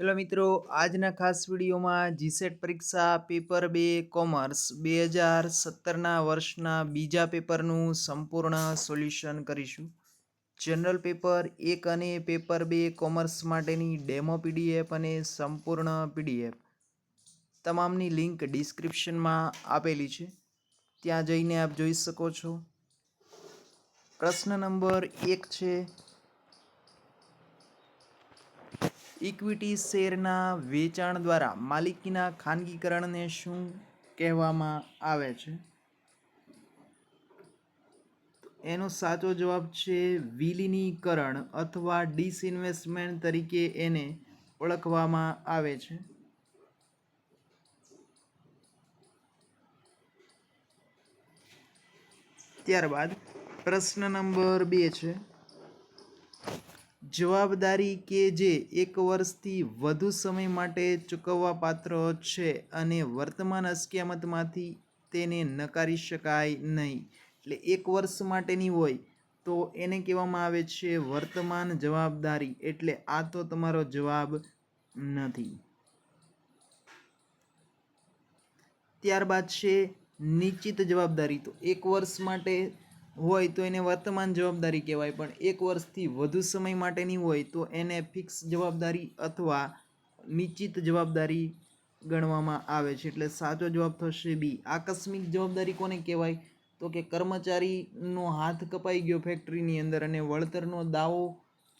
Hello મિત્રો, આજના ખાસ વિડીયોમાં જીસેટ પરીક્ષા પેપર બે કોમર્સ બે હજાર સત્તરના વર્ષના બીજા પેપરનું સંપૂર્ણ સોલ્યુશન કરીશું. જનરલ પેપર એક અને પેપર બે કોમર્સ માટેની ડેમો પીડીએફ અને સંપૂર્ણ પીડીએફ. તમામની લિંક ડિસ્ક્રિપ્શનમાં આપેલી છે. ત્યાં જઈને આપ જોઈ શકો છો. પ્રશ્ન નંબર એક છે ઇક્વિટી શેરના વેચાણ દ્વારા માલિકીના ખાનગીકરણને શું કહેવામાં આવે છે? એનો સાચો જવાબ છે વિલીનીકરણ અથવા ડિસઇન્વેસ્ટમેન્ટ તરીકે એને ઓળખવામાં આવે છે. ત્યારબાદ પ્રશ્ન નંબર બે છે. જવાબદારી કે જે એક વર્ષથી વધુ સમય માટે ચૂકવવા પાત્ર છે અને વર્તમાન અસ્કયામતમાંથી તેને નકારી શકાય નહીં. એટલે એક વર્ષ માટેની હોય તો એને કહેવામાં આવે છે વર્તમાન જવાબદારી. એટલે આ તો તમારો જવાબ નથી. ત્યારબાદ છે નિશ્ચિત જવાબદારી. તો એક વર્ષ માટે હોય તો એને વર્તમાન જવાબદારી કહેવાય, પણ એક વર્ષથી વધુ સમય માટેની હોય તો એને ફિક્સ જવાબદારી અથવા નિશ્ચિત જવાબદારી ગણવામાં આવે છે. એટલે સાચો જવાબ થશે બી. આકસ્મિક જવાબદારી કોને કહેવાય? તો કે કર્મચારીનો હાથ કપાઈ ગયો ફેક્ટરીની અંદર અને વળતરનો દાવો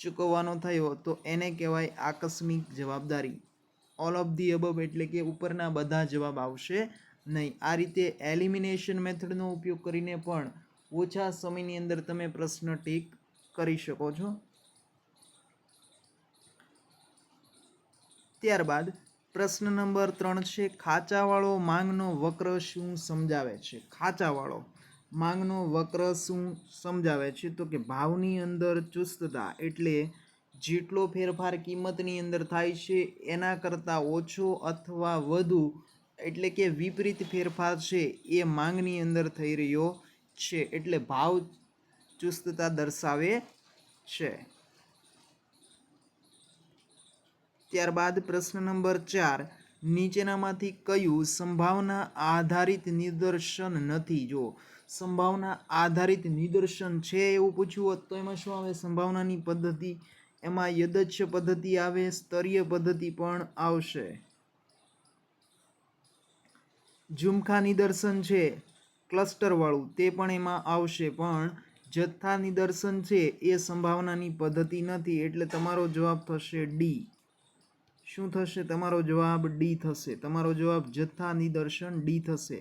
ચૂકવવાનો થયો, તો એને કહેવાય આકસ્મિક જવાબદારી. ઓલ ઓફ ધી અબબ એટલે કે ઉપરના બધા જવાબ આવશે નહીં. આ રીતે એલિમિનેશન મેથડનો ઉપયોગ કરીને પણ ઓછા સમયની અંદર તમે પ્રશ્ન ટીક કરી શકો છો. ત્યારબાદ પ્રશ્ન નંબર ત્રણ છે, ખાચાવાળો માંગનો વક્ર શું સમજાવે છે? ખાચાવાળો માંગનો વક્ર શું સમજાવે છે? તો કે ભાવની અંદર ચુસ્તતા એટલે જેટલો ફેરફાર કિંમતની અંદર થાય છે, એના કરતાં ઓછો અથવા વધુ એટલે કે વિપરીત ફેરફાર છે એ માંગની અંદર થઈ રહ્યો છે એટલે ભાવ ચુસ્તતા દર્શાવે છે. ત્યારબાદ પ્રશ્ન નંબર ચાર, નીચેનામાંથી કયું સંભાવના આધારિત નિદર્શન નથી? જો સંભાવના આધારિત નિદર્શન છે એવું પૂછ્યું હોત, તો એમાં શું આવે? સંભાવનાની પદ્ધતિ, એમાં યદચ્છ પદ્ધતિ આવે, સ્તરીય પદ્ધતિ પણ આવશે. ઝુમખા નિદર્શન છે. ક્લસ્ટરવાળું તે પણ એમાં આવશે. પણ જથ્થા નિદર્શન છે એ સંભાવનાની પદ્ધતિ નથી, એટલે તમારો જવાબ થશે ડી શું થશે? તમારો જવાબ ડી થશે. તમારો જવાબ જથ્થા નિદર્શન ડી થશે.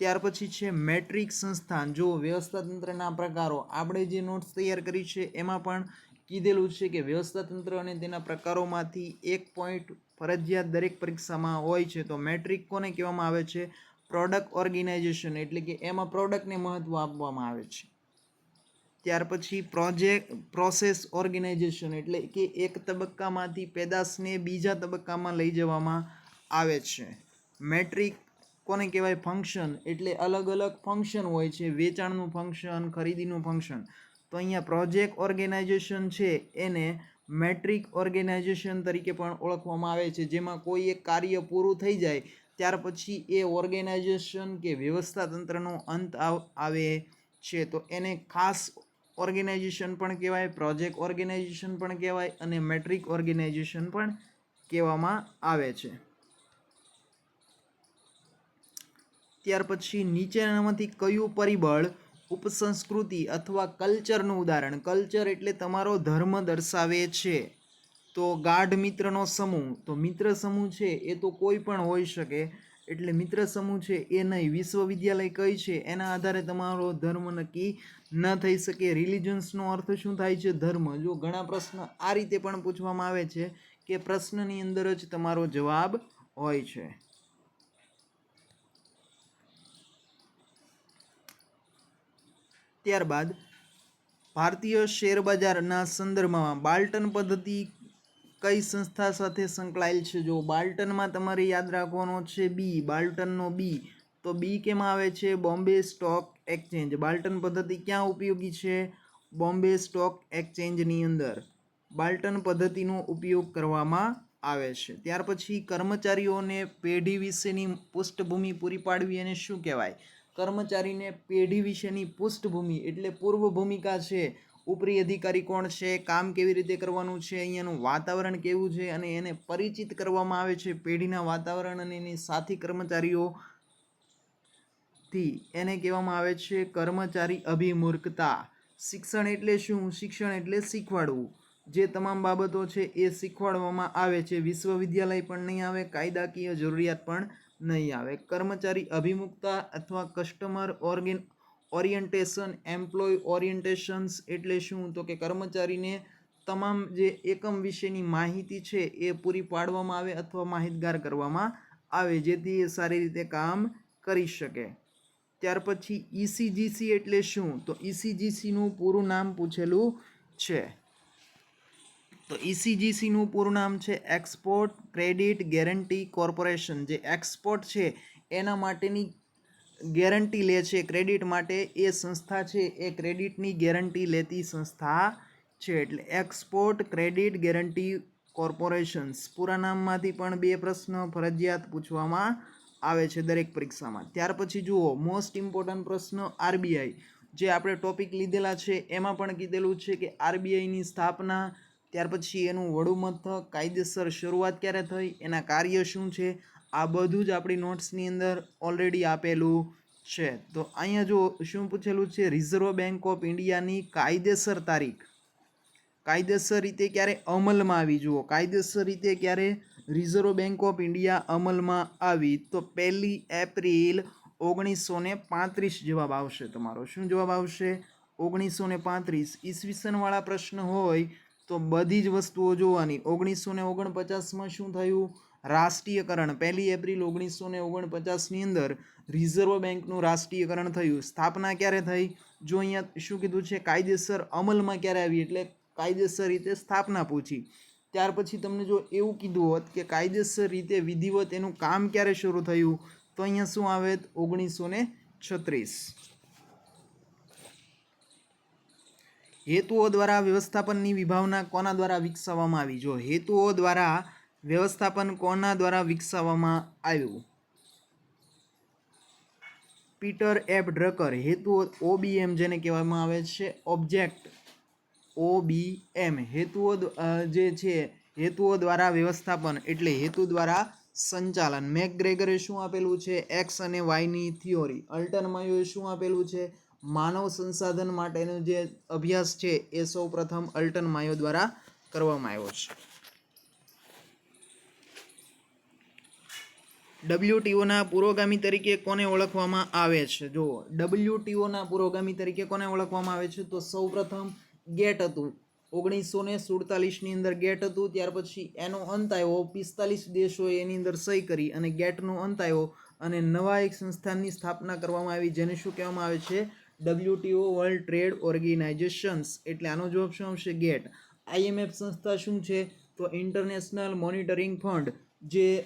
ત્યાર પછી છે મેટ્રિક સંસ્થાન. જો વ્યવસ્થાતંત્રના પ્રકારો, આપણે જે નોટ્સ તૈયાર કરી છે એમાં પણ કીધેલું છે કે વ્યવસ્થાતંત્ર અને તેના પ્રકારોમાંથી એક પોઈન્ટ ફરજિયાત દરેક પરીક્ષામાં હોય છે. તો મેટ્રિક કોને કહેવામાં આવે છે? પ્રોડક્ટ ઓર્ગેનાઇઝેશન એટલે કે એમાં પ્રોડક્ટને મહત્ત્વ આપવામાં આવે છે. ત્યાર પછી પ્રોજેક્ટ, પ્રોસેસ ઓર્ગેનાઇઝેશન એટલે કે એક તબક્કામાંથી પેદાશને બીજા તબક્કામાં લઈ જવામાં આવે છે. મેટ્રિક કોને કહેવાય? ફંક્શન એટલે અલગ અલગ ફંક્શન હોય છે. વેચાણનું ફંક્શન, ખરીદીનું ફંક્શન. તો અહીંયા પ્રોજેક્ટ ઓર્ગેનાઇઝેશન છે એને મેટ્રિક ઓર્ગેનાઇઝેશન તરીકે પણ ઓળખવામાં આવે છે. જેમાં કોઈ એક કાર્ય પૂરું થઈ જાય ત્યાર પછી એ ઓર્ગેનાઇઝેશન કે વ્યવસ્થા તંત્રનો અંત આવે છે. તો એને ખાસ ઓર્ગેનાઇઝેશન પણ કહેવાય, પ્રોજેક્ટ ઓર્ગેનાઇઝેશન પણ કહેવાય અને મેટ્રિક ઓર્ગેનાઇઝેશન પણ કહેવામાં આવે છે. ત્યાર પછી નીચેનામાંથી કયું પરિબળ ઉપસંસ્કૃતિ અથવા કલ્ચરનું ઉદાહરણ? કલ્ચર એટલે તમારો ધર્મ દર્શાવે છે. તો ગાઢ મિત્રનો સમૂહ, તો મિત્ર સમૂહ છે એ તો કોઈ પણ હોઈ શકે, એટલે મિત્ર સમૂહ છે એ નહીં. વિશ્વવિદ્યાલય કઈ છે એના આધારે તમારો ધર્મ નક્કી ન થઈ શકે. રિલિજન્સનો અર્થ શું થાય છે? ધર્મ. જો ઘણા પ્રશ્ન આ રીતે પણ પૂછવામાં આવે છે કે પ્રશ્નની અંદર જ તમારો જવાબ હોય છે. ત્યારબાદ ભારતીય શેર બજારના સંદર્ભમાં બાલ્ટન પદ્ધતિ કઈ સંસ્થા સાથે સંકળાયેલ છે? જો બાલ્ટનમાં તમારે યાદ રાખવાનો છે બી બાલ્ટનનો બી તો બી કેમ આવે છે? Bombay stock exchange. બાલ્ટન પદ્ધતિ ક્યાં ઉપયોગી છે? બોમ્બે સ્ટોક એક્સચેન્જની અંદર. બાલ્ટન પદ્ધતિનો ઉપયોગ કરવામાં આવે છે. ત્યાર પછી કર્મચારીઓને પેઢી વિશેની પૃષ્ઠભૂમિ પૂરી પાડવી એને શું કહેવાય? કર્મચારીને પેઢી વિશેની પૃષ્ઠભૂમિ એટલે પૂર્વ ભૂમિકા છે. ઉપરી અધિકારી કોણ છે, કામ કેવી રીતે કરવાનું છે, અહીંયાનું વાતાવરણ કેવું છે અને એને પરિચિત કરવામાં આવે છે પેઢીના વાતાવરણ અને એની સાથી કર્મચારીઓ થી એને કહેવામાં આવે છે કર્મચારી અભિમૂર્ખતા. શિક્ષણ એટલે શું? શિક્ષણ એટલે શીખવાડવું. જે તમામ બાબતો છે એ શીખવાડવામાં આવે છે. વિશ્વવિદ્યાલય પણ નહીં આવે, કાયદાકીય જરૂરિયાત પણ નહીં આવે. કર્મચારી અભિમુખતા અથવા customer organ orientation employee orientations એટલે શું? તો કે કર્મચારીને તમામ જે એકમ વિશેની માહિતી છે એ પૂરી પાડવામાં આવે અથવા માહિતગાર કરવામાં આવે, જેથી એ સારી રીતે કામ કરી શકે. ત્યાર પછી ઈસીજીસી એટલે શું? તો ઈસીજીસીનું પૂરું નામ પૂછેલું છે. તો ઈસીજીસીનું પૂરું નામ છે એક્સપોર્ટ ક્રેડિટ ગેરંટી કોર્પોરેશન. જે એક્સપોર્ટ છે, એના માટેની ગેરંટી લે છે ક્રેડિટ માટે, એ સંસ્થા છે, એ ક્રેડિટની ગેરંટી લેતી સંસ્થા છે. એટલે એક્સપોર્ટ ક્રેડિટ ગેરંટી કોર્પોરેશન્સ, પૂરા નામમાંથી પણ બે પ્રશ્ન ફરજિયાત પૂછવામાં આવે છે દરેક પરીક્ષામાં. ત્યાર પછી જુઓ મોસ્ટ ઇમ્પોર્ટન્ટ પ્રશ્ન આરબીઆઈ. જે આપણે ટોપિક લીધેલા છે, એમાં પણ કીધેલું છે કે આરબીઆઈની સ્થાપના, ત્યાર પછી એનું વડુમથક, કાયદેસર શરૂઆત ક્યારે થઈ, એના કાર્ય શું છે આ બધું જ આપણી નોટ્સની અંદર ઓલરેડી આપેલું છે. તો અહીંયા જો શું પૂછેલું છે? રિઝર્વ બેંક ઓફ ઇન્ડિયાની કાયદેસર તારીખ. કાયદેસર રીતે ક્યારે અમલમાં આવી? જુઓ, કાયદેસર રીતે ક્યારે રિઝર્વ બેંક ઓફ ઇન્ડિયા અમલમાં આવી? તો પહેલી એપ્રિલ ઓગણીસો ને પાંત્રીસ જવાબ આવશે તમારો. શું જવાબ આવશે? ઓગણીસો ને પાંત્રીસ. ઈસવીસનવાળા પ્રશ્ન હોય તો બધી જ વસ્તુઓ જોવાની. ઓગણીસો ને ઓગણપચાસમાં શું થયું? રાષ્ટ્રીયકરણ. પહેલી એપ્રિલ ઓગણીસો ને ઓગણપચાસની અંદર રિઝર્વ બેંકનું રાષ્ટ્રીયકરણ થયું. સ્થાપના ક્યારે થઈ? જો અહીંયા શું કીધું છે? કાયદેસર અમલમાં ક્યારે આવી? એટલે કાયદેસર રીતે સ્થાપના પૂછી. ત્યાર પછી તમને જો એવું કીધું હોત કે કાયદેસર રીતે વિધિવત એનું કામ ક્યારે શરૂ થયું, તો અહીંયા શું આવે? ઓગણીસો ને છત્રીસ. હેતુઓ દ્વારા વ્યવસ્થાપનની વિભાવના કોના દ્વારા વિકસાવવામાં આવી? જો હેતુઓ દ્વારા વ્યવસ્થાપન કોના દ્વારા વિકસાવવામાં આવ્યું? પીટર એફ ડ્રકર હેતુઓ ઓબીએમ જેને કહેવામાં આવે છે, ઓબ્જેક્ટ ઓબીએમ, હેતુઓ જે છે, હેતુઓ દ્વારા વ્યવસ્થાપન એટલે હેતુ દ્વારા સંચાલન. મેકગ્રેગરે શું આપેલું છે? એક્સ અને વાયની થિયોરી. અલ્ટન માયોએ શું આપેલું છે? માનવ સંસાધન માટેનો જે અભ્યાસ છે, એ સૌ પ્રથમ અલ્ટન દ્વારા કરવામાં આવ્યો છે. ડબલ્યુટીઓના પુરોગામી તરીકે કોને ઓળખવામાં આવે છે? જો ડબલ્યુટીઓના પુરોગામી તરીકે કોને ઓળખવામાં આવે છે? તો સૌપ્રથમ ગેટ હતું. ઓગણીસો ને સુડતાલીસની અંદર ગેટ હતું, ત્યાર પછી એનો અંત આવ્યો. પિસ્તાલીસ દેશોએ એની અંદર સહી કરી અને ગેટનો અંત આવ્યો અને નવા એક સંસ્થાનની સ્થાપના કરવામાં આવી, જેને શું કહેવામાં આવે છે? WTO world trade organizations. એટલે આનો જવાબ શું આવશે? ગેટ. આઈએમએફ સંસ્થા શું છે? તો ઇન્ટરનેશનલ મોનિટરિંગ ફંડ. જે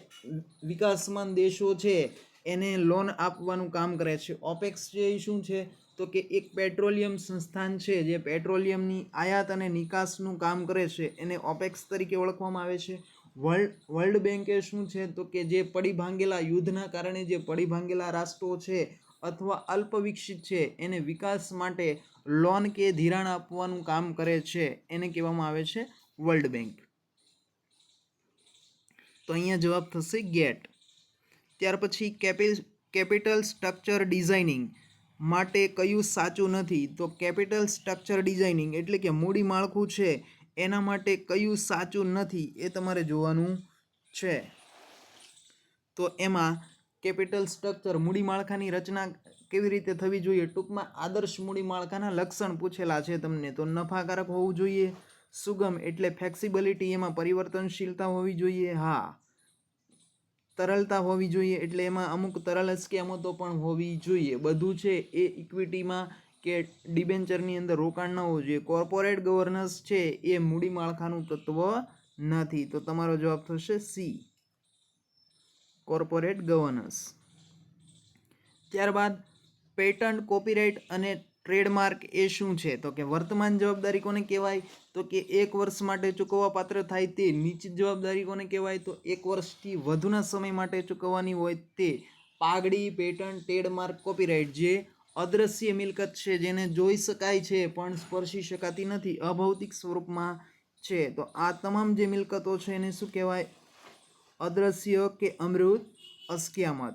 વિકાસમાન દેશો છે, એને લોન આપવાનું કામ કરે છે. ઓપેક્સ જે શું છે, તો કે એક પેટ્રોલિયમ સંસ્થાન છે, જે પેટ્રોલિયમની આયાત અને નિકાસનું કામ કરે છે, એને ઓપેક્સ તરીકે ઓળખવામાં આવે છે. વર્લ્ડ વર્લ્ડ બેન્કે શું છે, તો કે જે પડી ભાંગેલા યુદ્ધના કારણે જે પડી ભાંગેલા રાષ્ટ્રો છે અથવા અલ્પ વિકસિત છે, એને વિકાસ માટે લોન કે ધિરાણ આપવાનું કામ કરે છે, એને કહેવામાં આવે છે વર્લ્ડ બેંક. તો અહીંયા જવાબ થશે ગેટ. ત્યાર પછી કેપિલ, કેપિટલ સ્ટ્રક્ચર ડિઝાઇનિંગ. માટે કયું સાચું નથી? તો કેપિટલ સ્ટ્રક્ચર ડિઝાઇનિંગ એટલે કે મૂડી માળખું છે. એના માટે કયું સાચું નથી એ તમારે જોવાનું છે. તો એમાં કેપિટલ સ્ટ્રક્ચર મૂડી માળખાની રચના કેવી રીતે થવી જોઈએ? ટૂંકમાં આદર્શ મૂડી માળખાના લક્ષણ પૂછેલા છે તમને. તો નફાકારક હોવું જોઈએ. સુગમ એટલે ફ્લેક્સિબિલિટી એમાં પરિવર્તનશીલતા હોવી જોઈએ, હા. તરલતા હોવી જોઈએ એટલે એમાં અમુક તરલ સ્કેમતો પણ હોવી જોઈએ. બધું છે એ ઇક્વિટીમાં કે ડિબેન્ચરની અંદર રોકાણ ન હોવું જોઈએ. કોર્પોરેટ ગવર્નન્સ છે એ મૂડી માળખાનું તત્વ નથી. તો તમારો જવાબ થશે સી કોર્પોરેટ ગવર્નન્સ ત્યારબાદ પેટન્ટ કોપીરાઇટ અને ટ્રેડમાર્ક એ શું છે? તો કે વર્તમાન જવાબદારી કોને કહેવાય, તો કે એક વર્ષ માટે ચૂકવવા પાત્ર થાય તે નિશ્ચિત જવાબદારી કોને કહેવાય, તો એક વર્ષથી વધુના સમય માટે ચૂકવવાની હોય તે. પાઘડી, પેટર્ન, ટ્રેડમાર્ક, કોપીરાઇટ, જે અદ્રશ્ય મિલકત છે જેને જોઈ શકાય છે પણ સ્પર્શી શકાતી નથી, અભૌતિક સ્વરૂપમાં છે. તો આ તમામ જે મિલકતો છે એને શું કહેવાય? અદ્રશ્ય કે અમૃત અસ્કિયામત.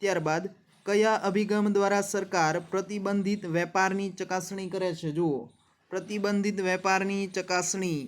ત્યારબાદ કયા અભિગમ દ્વારા સરકાર પ્રતિબંધિત વેપારની ચકાસણી કરે છે? જુઓ, પ્રતિબંધિત વેપારની ચકાસણી.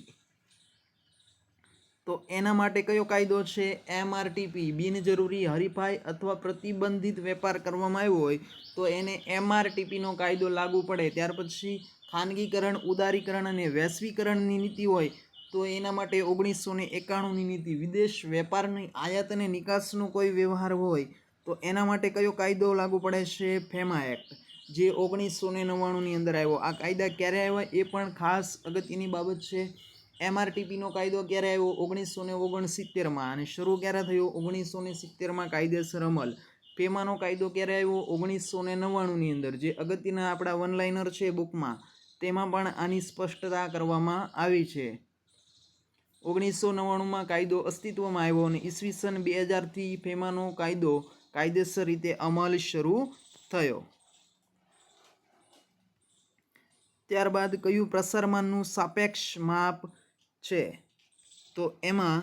તો એના માટે કયો કાયદો છે? એમઆરટીપી બિનજરૂરી હરીફાઈ અથવા પ્રતિબંધિત વેપાર કરવામાં આવ્યો હોય, તો એને એમઆરટીપીનો કાયદો લાગુ પડે. ત્યાર પછી ખાનગીકરણ, ઉદારીકરણ અને વૈશ્વિકરણની નીતિ હોય, તો એના માટે ઓગણીસો ને એકાણુંની નીતિ. વિદેશ વેપારની આયાત અને નિકાસનો કોઈ વ્યવહાર હોય તો એના માટે કયો કાયદો લાગુ પડે છે? ફેમા એક્ટ જે ઓગણીસો ને નવ્વાણુંની અંદર આવ્યો. આ કાયદા ક્યારે આવ્યા? એ પણ ખાસ અગત્યની બાબત છે. એમઆરટીપીનો કાયદો ક્યારે આવ્યો? ઓગણીસો ને ઓગણસિત્તેરમાં. અને શરૂ ક્યારે થયો? ઓગણીસો ને સિત્તેરમાં કાયદેસર અમલ. ફેમાનો કાયદો ક્યારે આવ્યો? ઓગણીસો ને નવ્વાણુંની અંદર. જે અગત્યના આપણા વન લાઇનર છે બુકમાં, તેમાં પણ આની સ્પષ્ટતા કરવામાં આવી છે. ઓગણીસો નવ્વાણુંમાં કાયદો અસ્તિત્વમાં આવ્યો અને ઈસવીસન બે હજારથી ફેમાનો કાયદો કાયદેસર રીતે અમલ શરૂ થયો. ત્યારબાદ કયું પ્રસારમાનનું સાપેક્ષ માપ છે? તો એમાં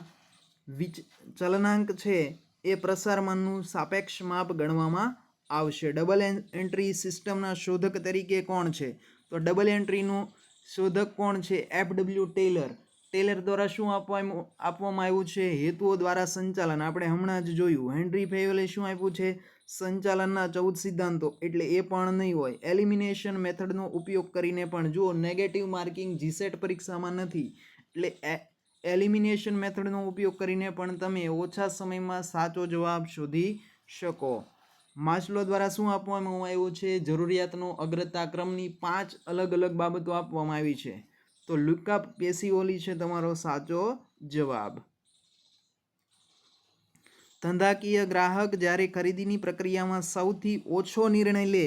વિચ, ચલનાંક છે એ પ્રસારમાનનું સાપેક્ષ માપ ગણવામાં આવશે. ડબલ એન્ટ્રી સિસ્ટમના શોધક તરીકે કોણ છે? તો ડબલ એન્ટ્રીનું શોધક કોણ છે? F W Taylor. ટેલર દ્વારા શું આપવામાં આપવામાં આવ્યું છે? હેતુઓ દ્વારા સંચાલન. આપણે હમણાં જ જોયું. હેનરી ફેવલે શું આપ્યું છે? સંચાલનના ચૌદ સિદ્ધાંતો. એટલે એ પણ નહીં હોય. એલિમિનેશન મેથડનો ઉપયોગ કરીને પણ જુઓ, નેગેટિવ માર્કિંગ જીસેટ પરીક્ષામાં નથી. એટલે એલિમિનેશન મેથડનો ઉપયોગ કરીને પણ તમે ઓછા સમયમાં સાચો જવાબ શોધી શકો. માછલો દ્વારા શું આપવામાં આવ્યું છે? જરૂરિયાતનો અગ્રતા ક્રમની પાંચ અલગ અલગ બાબતો આપવામાં આવી છે. તો લુકા પેસીઓલી છે તમારો સાચો જવાબ. ધંધાકીય ગ્રાહક જ્યારે ખરીદીની પ્રક્રિયામાં સૌથી ઓછો નિર્ણય લે,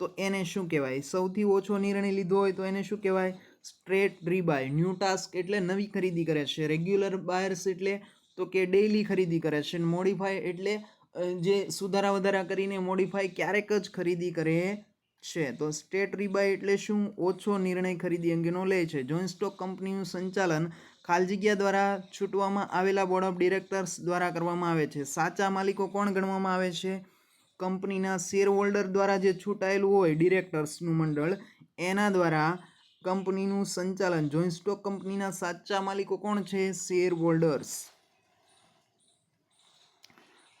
તો એને શું કહેવાય? સૌથી ઓછો નિર્ણય લીધો હોય તો એને શું કહેવાય? સ્ટ્રેટ રીબાય, ન્યૂ ટાસ્ક એટલે નવી ખરીદી કરે છે. રેગ્યુલર બાયર્સ એટલે તો કે ડેઇલી ખરીદી કરે છે. મોડિફાય એટલે જે સુધારા વધારા કરીને મોડિફાય ક્યારેક જ ખરીદી કરે છે. તો સ્ટેટ રીબાય એટલે શું? ઓછો નિર્ણય ખરીદી અંગેનો લે છે. જોઈન્ટ સ્ટોક કંપનીનું સંચાલન ખાલી દ્વારા છૂટવામાં આવેલા બોર્ડ ઓફ ડિરેક્ટર્સ દ્વારા કરવામાં આવે છે. સાચા માલિકો કોણ ગણવામાં આવે છે? કંપનીના શેર હોલ્ડર દ્વારા જે છૂટાયેલું હોય, ડિરેક્ટર્સનું મંડળ, એના દ્વારા કંપનીનું સંચાલન. જોઈન્ટ સ્ટોક કંપનીના સાચા માલિકો કોણ છે? શેર હોલ્ડર્સ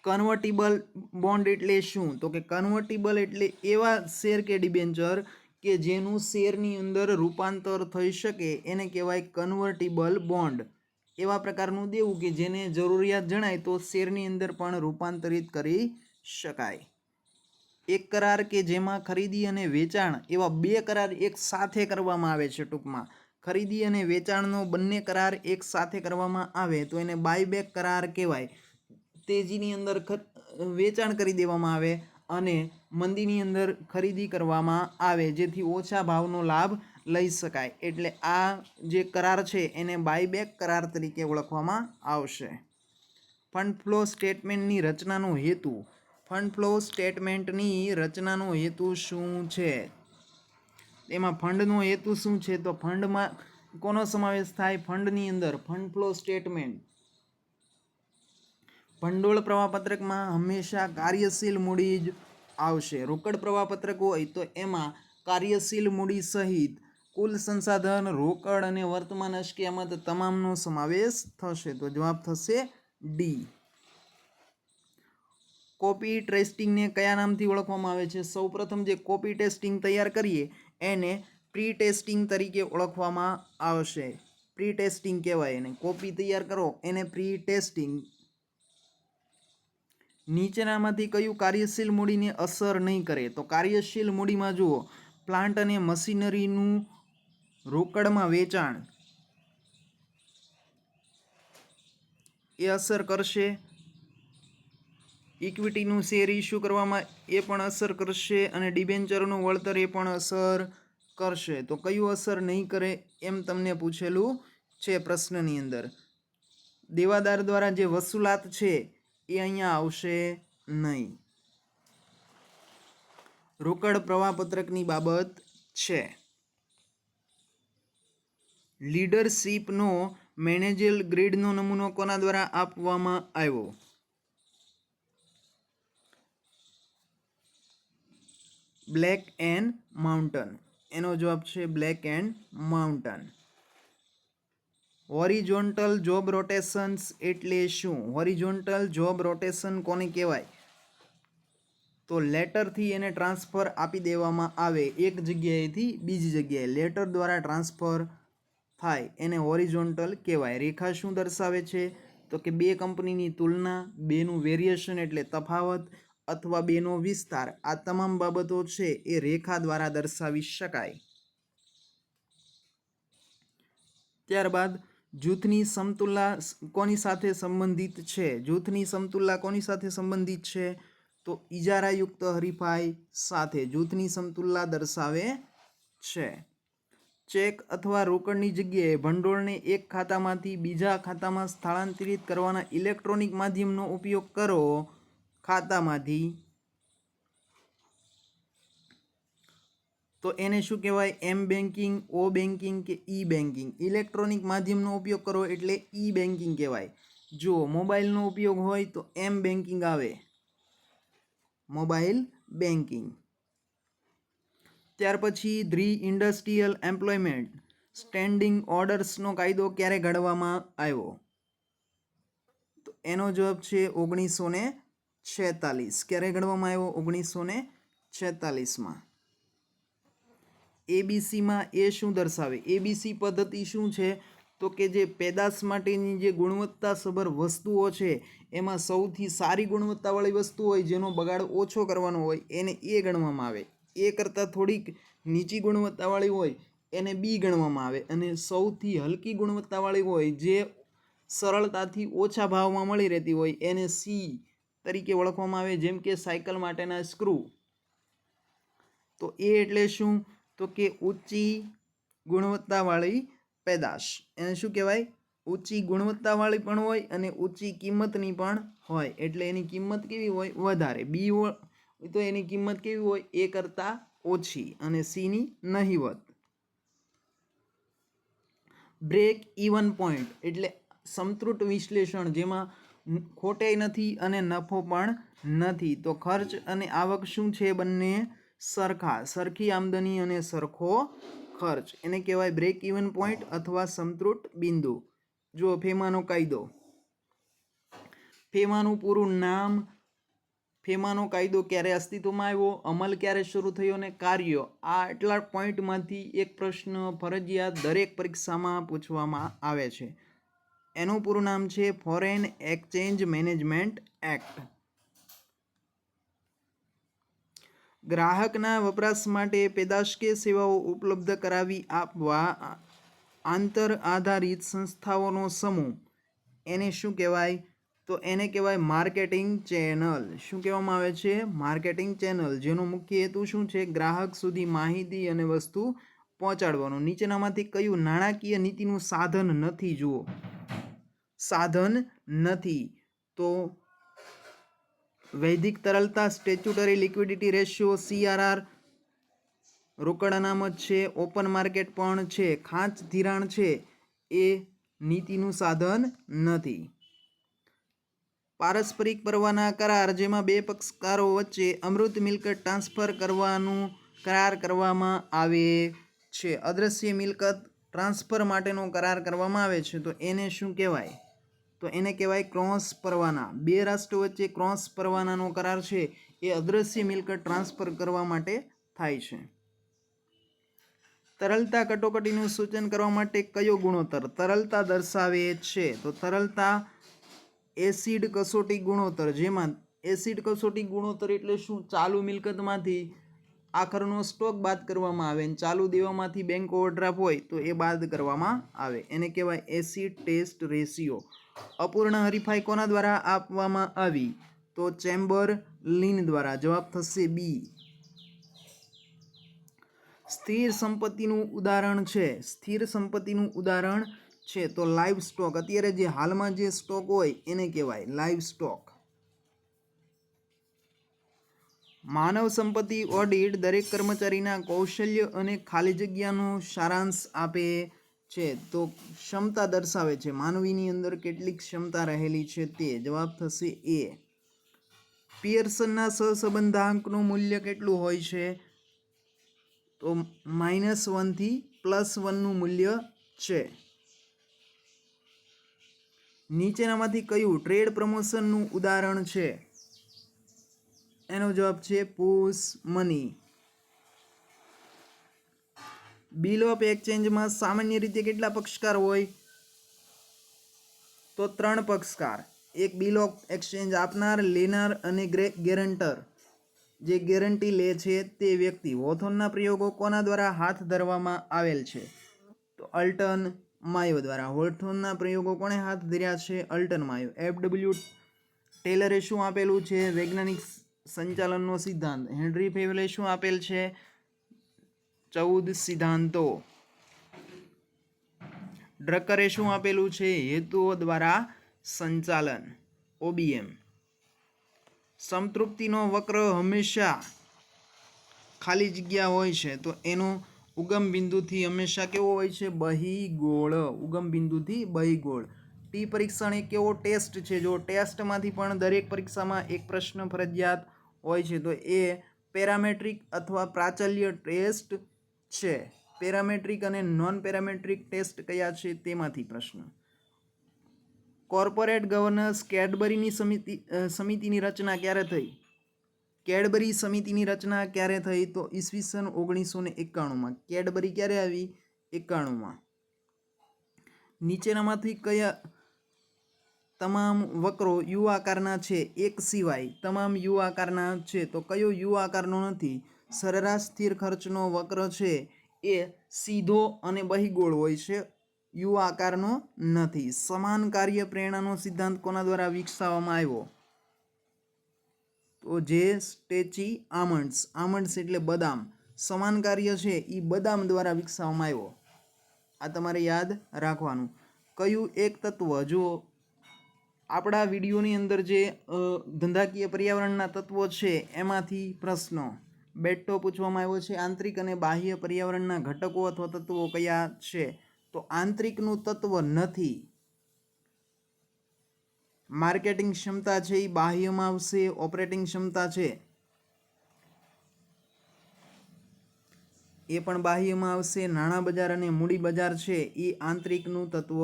કન્વર્ટિબલ બોન્ડ એટલે શું? તો કે કન્વર્ટિબલ એટલે એવા શેર કે ડિબેન્ચર કે જેનું શેરની અંદર રૂપાંતર થઈ શકે, એને કહેવાય કન્વર્ટિબલ બોન્ડ એવા પ્રકારનું દેવું કે જેને જરૂરિયાત જણાય તો શેરની અંદર પણ રૂપાંતરિત કરી શકાય. એક કરાર કે જેમાં ખરીદી અને વેચાણ, એવા બે કરાર એક સાથે કરવામાં આવે છે ટૂંકમાં. ખરીદી અને વેચાણનો બંને કરાર એક સાથે કરવામાં આવે, તો એને બાયબેક કરાર કહેવાય. તેજીની અંદર વેચાણ કરી દેવામાં આવે અને મંદીની અંદર ખરીદી કરવામાં આવે, જેથી ઓછા ભાવનો લાભ લઈ શકાય. એટલે આ જે કરાર છે, એને બાયબેક કરાર તરીકે ઓળખવામાં આવશે. ફંડ ફ્લો સ્ટેટમેન્ટની રચનાનો હેતુ. ફંડ ફ્લો સ્ટેટમેન્ટની રચનાનો હેતુ શું છે? એમાં ફંડનો હેતુ શું છે? તો ફંડમાં કોનો સમાવેશ થાય? ફંડની અંદર. ફંડ ફ્લો સ્ટેટમેન્ટ ભંડોળ પ્રવાહપત્રકમાં હંમેશા કાર્યશીલ મૂડી જ આવશે. રોકડ પ્રવાહપત્રક હોય તો એમાં કાર્યશીલ મૂડી સહિત કુલ સંસાધન, રોકડ અને વર્તમાન અસ્કયામત તમામનો સમાવેશ થશે. તો જવાબ થશે ડી કોપી ટેસ્ટિંગને કયા નામથી ઓળખવામાં આવે છે? સૌપ્રથમ જે કોપી ટેસ્ટિંગ તૈયાર કરીએ, એને પ્રી ટેસ્ટિંગ તરીકે ઓળખવામાં આવશે. પ્રી ટેસ્ટિંગ કહેવાય એને. કોપી તૈયાર કરો, એને પ્રી ટેસ્ટિંગ નીચેનામાંથી કયું કાર્યશીલ મૂડીને અસર નહીં કરે? તો કાર્યશીલ મૂડીમાં જુઓ. પ્લાન્ટ અને મશીનરીનું રોકડમાં વેચાણ. એ અસર કરશે. ઇક્વિટીનું શેર ઇસ્યુ કરવામાં એ પણ અસર કરશે અને ડિબેન્ચરનું વળતર એ પણ અસર કરશે. તો કયું અસર નહીં કરે એમ તમને પૂછેલું છે પ્રશ્નની અંદર. દેવાદાર દ્વારા જે વસૂલાત છે એ અહીંયા આવશે નહીં. રોકડ પ્રવાહપત્રકની બાબત છે. લીડરશીપનો મેનેજલ ગ્રેડનો નમૂનો કોના દ્વારા આપવામાં આવ્યો? Blake and Mouton. એનો જવાબ છે Blake and Mouton. Horizontal job rotations એટલે શું? હોરિઝોન્ટલ જોબ રોટેશન કોને કહેવાય? તો લેટરથી એને ટ્રાન્સફર આપી દેવામાં આવે એક જગ્યાએથી બીજી જગ્યાએ. લેટર દ્વારા ટ્રાન્સફર થાય એને હોરિઝોન્ટલ કહેવાય. રેખા શું દર્શાવે છે? તો કે બે કંપનીની તુલના, બેનું વેરિએશન એટલે તફાવત અથવા બેનો વિસ્તાર. આ તમામ બાબતો છે એ રેખા દ્વારા દર્શાવી શકાય. ત્યારબાદ જૂથની સમતુલા કોની સાથે સંબંધિત છે? જૂથની સમતુલા કોની સાથે સંબંધિત છે? તો ઇજારાયુક્ત હરીફાઈ સાથે જૂથની સમતુલા દર્શાવે છે. ચેક અથવા રોકડની જગ્યાએ ભંડોળને એક ખાતામાંથી બીજા ખાતામાં સ્થળાંતરિત કરવાના ઇલેક્ટ્રોનિક માધ્યમનો ઉપયોગ કરો. ખાતામાંથી તો એને શું કહેવાય? એમ બેન્કિંગ ઓ બેન્કિંગ કે ઈ બેન્કિંગ ઇલેક્ટ્રોનિક માધ્યમનો ઉપયોગ કરો એટલે ઈ બેન્કિંગ કહેવાય. જો મોબાઈલનો ઉપયોગ હોય તો એમ બેન્કિંગ આવે. મોબાઈલ બેન્કિંગ ત્યાર પછી ધ્રી ઇન્ડસ્ટ્રીયલ એમ્પ્લોયમેન્ટ. સ્ટેન્ડિંગ ઓર્ડર્સનો કાયદો ક્યારે ઘડવામાં આવ્યો? તો એનો જવાબ છે ઓગણીસો ને છેતાલીસ. ક્યારે ઘડવામાં આવ્યો? ઓગણીસો ને છેતાલીસમાં. એબીસીમાં એ શું દર્શાવે? એબીસી પદ્ધતિ શું છે? તો કે જે પેદાશ માટેની જે ગુણવત્તાસભર વસ્તુઓ છે, એમાં સૌથી સારી ગુણવત્તાવાળી વસ્તુ હોય, જેનો બગાડ ઓછો કરવાનો હોય, એને એ ગણવામાં આવે. એ કરતાં થોડીક નીચી ગુણવત્તાવાળી હોય, એને બી ગણવામાં આવે. અને સૌથી હલકી ગુણવત્તાવાળી હોય, જે સરળતાથી ઓછા ભાવમાં મળી રહેતી હોય, એને સી તરીકે ઓળખવામાં આવે. જેમ કે સાયકલ માટેના સ્ક્રૂ. તો એ એટલે શું? તો કે ઊંચી ગુણવત્તાવાળી પેદાશ. એને શું કહેવાય? ઊંચી ગુણવત્તાવાળી પણ હોય અને ઊંચી કિંમતની પણ હોય. એટલે એની કિંમત કેવી હોય? વધારે. બી હોય, તો એની કિંમત કેવી હોય? એ કરતાં ઓછી અને સીની નહીવત. બ્રેક ઇવન પોઈન્ટ એટલે સમતૃટ વિશ્લેષણ જેમાં ખોટે નથી અને નફો પણ નથી. તો ખર્ચ અને આવક શું છે બંને? સરખા, સરખી આમદની અને સરખો ખર્ચ. એને કહેવાય બ્રેક ઇવન પોઈન્ટ અથવા સમતૃટ બિંદુ. જો ફેમાનો કાયદો. ફેમાનું પૂરું નામ, ફેમાનો કાયદો ક્યારે અસ્તિત્વમાં આવ્યો, અમલ ક્યારે શરૂ થયો અને કાર્ય? આ આટલા પોઈન્ટમાંથી એક પ્રશ્ન ફરજિયાત દરેક પરીક્ષામાં પૂછવામાં આવે છે. એનું પૂરું નામ છે ફોરેન એક્સચેન્જ મેનેજમેન્ટ એક્ટ ગ્રાહકના વપરાશ માટે પેદાશ કે સેવાઓ ઉપલબ્ધ કરાવી આપવા આંતર આધારિત સંસ્થાઓનો સમૂહ. એને શું કહેવાય? તો એને કહેવાય માર્કેટિંગ ચેનલ. શું કહેવામાં આવે છે? માર્કેટિંગ ચેનલ, જેનો મુખ્ય હેતુ શું છે? ગ્રાહક સુધી માહિતી અને વસ્તુ પહોંચાડવાનું. નીચેનામાંથી કયું નાણાકીય નીતિનું સાધન નથી? જુઓ. સાધન નથી. તો વૈદિક તરલતા સ્ટેચ્યુટરી લિક્વિડિટી રેશિયો સીઆરઆર રોકડ અનામત છે ઓપન માર્કેટ પણ છે, ખાંચ ધિરાણ છે, એ નીતિનું સાધન નથી. પારસ્પરિક પરવાના કરાર, જેમાં બે પક્ષકારો વચ્ચે અમૃત મિલકત ટ્રાન્સફર કરવાનું કરાર કરવામાં આવે છે. અદ્રશ્ય મિલકત ટ્રાન્સફર માટેનો કરાર કરવામાં આવે છે. તો એને શું કહેવાય? તો એને કહેવાય ક્રોસ પરવાના. બે રાષ્ટ્રો વચ્ચે ક્રોસ પરવાનાનો કરાર છે, એ અદ્રશ્ય મિલકત ટ્રાન્સફર કરવા માટે થાય છે. તરલતા કટોકટીનું સૂચન કરવા માટે કયો ગુણોત્તર? તરલતા દર્શાવે છે, તો તરલતા એસિડ કસોટી ગુણોત્તર. જેમાં એસિડ કસોટી ગુણોત્તર એટલે શું? ચાલુ મિલકતમાંથી આખરનો સ્ટોક બાદ કરવામાં આવે અને ચાલુ દેવામાંથી બેંક ઓવરડ્રાફ્ટ હોય તો એ બાદ કરવામાં આવે. એને કહેવાય એસિડ ટેસ્ટ રેશિયો અપૂર્ણ હરીફાઈ કોના દ્વારા આપવામાં આવી? તો ચેમ્બર લીન દ્વારા જવાબ થશે બી. સ્થિર સંપત્તિનું ઉદાહરણ છે. સ્થિર સંપત્તિનું ઉદાહરણ છે. તો લાઈવ સ્ટોક અત્યારે જે હાલમાં જે સ્ટોક હોય એને કહેવાય લાઈવ સ્ટોક માનવ સંપત્તિ ઓડિટ દરેક કર્મચારીના કૌશલ્ય અને ખાલી જગ્યાનો સારાંશ આપે છે, તો ક્ષમતા દર્શાવે છે. માનવીની અંદર કેટલીક ક્ષમતા રહેલી છે તે જવાબ થશે એ. પિયર્સનના સહસંબંધાંકનું મૂલ્ય કેટલું હોય છે? તો માઇનસ વનથી પ્લસ વનનું મૂલ્ય છે. નીચેનામાંથી કયું ટ્રેડ પ્રમોશનનું ઉદાહરણ છે? એનો જવાબ છે પુશ મની. બિલ ઓફ એક્સચેન્જમાં સામાન્ય રીતે કેટલા પક્ષકાર હોય? તો ત્રણ પક્ષકાર. એક બિલ ઓફ એક્સચેન્જ આપનાર, લેનાર અને ગેરંટર જે ગેરંટી લે છે તે વ્યક્તિ વોથોનના પ્રયોગો કોના દ્વારા હાથ ધરવામાં આવેલ છે? તો અલ્ટન માયો દ્વારા. હોથોનના પ્રયોગો કોણે હાથ ધર્યા છે? અલ્ટન માયો એફ ડબલ્યુ ટેલરે શું આપેલું છે? વૈજ્ઞાનિક સંચાલનનો સિદ્ધાંત. હેનરી ફેવલે શું આપેલ છે? ચૌદ સિદ્ધાંતો. ડ્રકરે શું આપેલું છે? હેતુઓ દ્વારા સંચાલન. ઓબીએમ સંતૃપ્તિનો વક્ર હંમેશા ખાલી જગ્યા હોય છે, તો એનો ઉગમ બિંદુથી હંમેશા કેવો હોય છે? બહિગોળ. ઉગમ બિંદુથી બહિગોળ. ટી પરીક્ષણ એક કેવો ટેસ્ટ છે? જો ટેસ્ટમાંથી પણ દરેક પરીક્ષામાં એક પ્રશ્ન ફરજિયાત હોય છે, તો એ પેરામેટ્રિક અથવા પ્રાચલ્ય ટેસ્ટ છે. પેરામેટ્રિક અને નોન પેરામેટ્રિક ટેસ્ટ કયા છે તેમાંથી પ્રશ્ન. કોર્પોરેટ ગવર્નન્સ કેડબરીની સમિતિ સમિતિની રચના ક્યારે થઈ? કેડબરી સમિતિની રચના ક્યારે થઈ તો ઈસવીસન ઓગણીસો ને એકાણુંમાં. કેડબરી ક્યારે આવી? એકાણુંમાં. નીચેનામાંથી કયા તમામ વક્રો યુ આકારના છે? એક સિવાય તમામ યુ આકારના છે. તો કયો યુ આકારનો નથી? સરેરાશ સ્થિર ખર્ચનો વક્ર છે એ સીધો અને બહિગોળ હોય છે. યુ આકારનો નથી. સમાન કાર્ય પ્રેરણાનો સિદ્ધાંત કોના દ્વારા વિકસાવવામાં આવ્યો? તો જે સ્ટેચી આમંડ્સ આમંડ્સ એટલે બદામ. સમાન કાર્ય છે એ બદામ દ્વારા વિકસાવવામાં આવ્યો. આ તમારે યાદ રાખવાનું. કયું એક તત્વ? જો આપણા વિડીયોની અંદર જે ધંધાકીય પર્યાવરણના તત્વો છે, એમાંથી પ્રશ્નો. બેટો પૂછવામાં આવ્યો છે, આંતરિક અને બાહ્ય પર્યાવરણના ઘટકો અથવા તત્વો કયા છે? તો આંતરિકનું તત્વ નથી. માર્કેટિંગ ક્ષમતા છે એ બાહ્યમાં આવશે, ઓપરેટિંગ ક્ષમતા છે. એ પણ બાહ્યમાં આવશે, નાણાં બજાર અને મૂડી બજાર છે એ આંતરિકનું તત્વ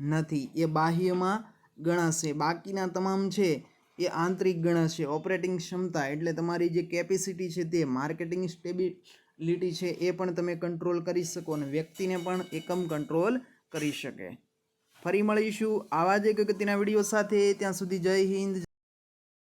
નથી. એ બાહ્યમાં ગણાશે. બાકીના તમામ છે. એ આંતરિક ગણાશે ઓપરેટિંગ ક્ષમતા એટલે તમારી જે કેપેસિટી છે તે માર્કેટિંગ સ્ટેબિલિટી છે એ પણ તમે કંટ્રોલ કરી શકો અને વ્યક્તિને પણ એકમ કંટ્રોલ કરી શકે. ફરી મળીશું આવા જ એક અગત્યના વીડિયો સાથે, ત્યાં સુધી જય હિન્દ